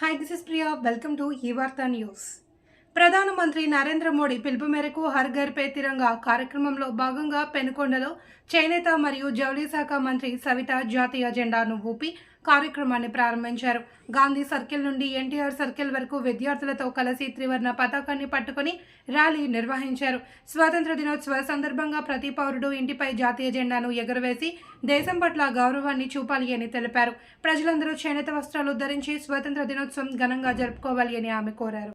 Hi, this is Priya. Welcome to Yivartha News. ప్రధానమంత్రి నరేంద్ర మోడీ పిలుపు మేరకు హర్ ఘర్ పే తిరంగా కార్యక్రమంలో భాగంగా పెనుకొండలో చేనేత మరియు జౌళి శాఖ మంత్రి సవిత జాతీయ జెండాను ఊపి కార్యక్రమాన్ని ప్రారంభించారు. గాంధీ సర్కిల్ నుండి ఎన్టీఆర్ సర్కిల్ వరకు విద్యార్థులతో కలిసి త్రివర్ణ పతాకాన్ని పట్టుకుని ర్యాలీ నిర్వహించారు. స్వాతంత్ర దినోత్సవ సందర్భంగా ప్రతి పౌరుడు ఇంటిపై జాతీయ జెండాను ఎగురవేసి దేశం పట్ల గౌరవాన్ని చూపాలి అని తెలిపారు. ప్రజలందరూ చేనేత వస్త్రాలు ధరించి స్వాతంత్ర దినోత్సవం ఘనంగా జరుపుకోవాలి అని ఆమె కోరారు.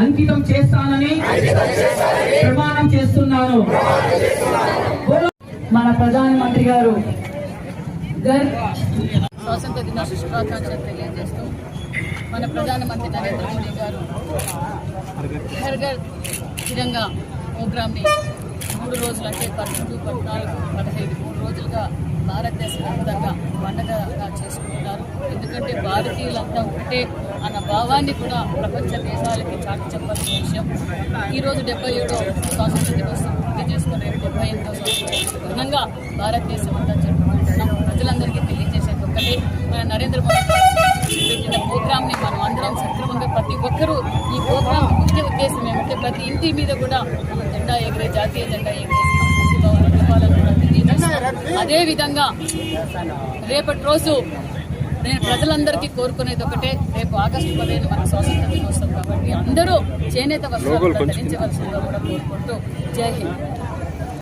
అంకితం చేస్తానని ప్రమాణం చేస్తున్నాను. మన ప్రధానమంత్రి గారు స్వాతంత్ర దినోత్సవ శుభాకాంక్షలు తెలియజేస్తూ మన ప్రధానమంత్రి నరేంద్ర మోడీ గారు ఘర్ ఘర్ తిరంగా ప్రోగ్రామ్ని మూడు రోజులు అంటే పదమూడు పద్నాలుగు పదహైదు మూడు రోజులుగా భారతదేశం ఎందుకంటే భారతీయులంతా ఒకటే అన్న భావాన్ని కూడా ప్రపంచ దేశాలకి చాటి చెప్పాల్సిన విషయం. ఈరోజు డెబ్బై ఏడో స్వాతంత్ర దినోత్సవం పూర్తి చేసుకుని డెబ్బై ఎనిమిదో సంవత్సరం ఘనంగా భారతదేశం అంతా జరుపుకుంటున్నాం. ప్రజలందరికీ తెలియజేసేది ఒక్కటే. మన నరేంద్ర మోడీ గారు పెట్టిన మనం అందరం సక్రమంగా ప్రతి ఒక్కరూ ఈ ప్రోగ్రామ్ ముఖ్య ఉద్దేశం ఏమంటే ప్రతి ఇంటి మీద కూడా మన జెండా ఎగిరే జాతీయ జెండా ఎగిరేసి అదేవిధంగా అదే విధంగా రేపటి రోజు నేను ప్రజలందరికీ కోరుకునేది ఒకటే రేపు ఆగస్టు పదిహేను మన స్వాతంత్ర దినోత్సవం కాబట్టి అందరూ చేనేత వస్త్రాలు ధరించవలసిందిగా కూడా కోరుకుంటూ జై హింద్.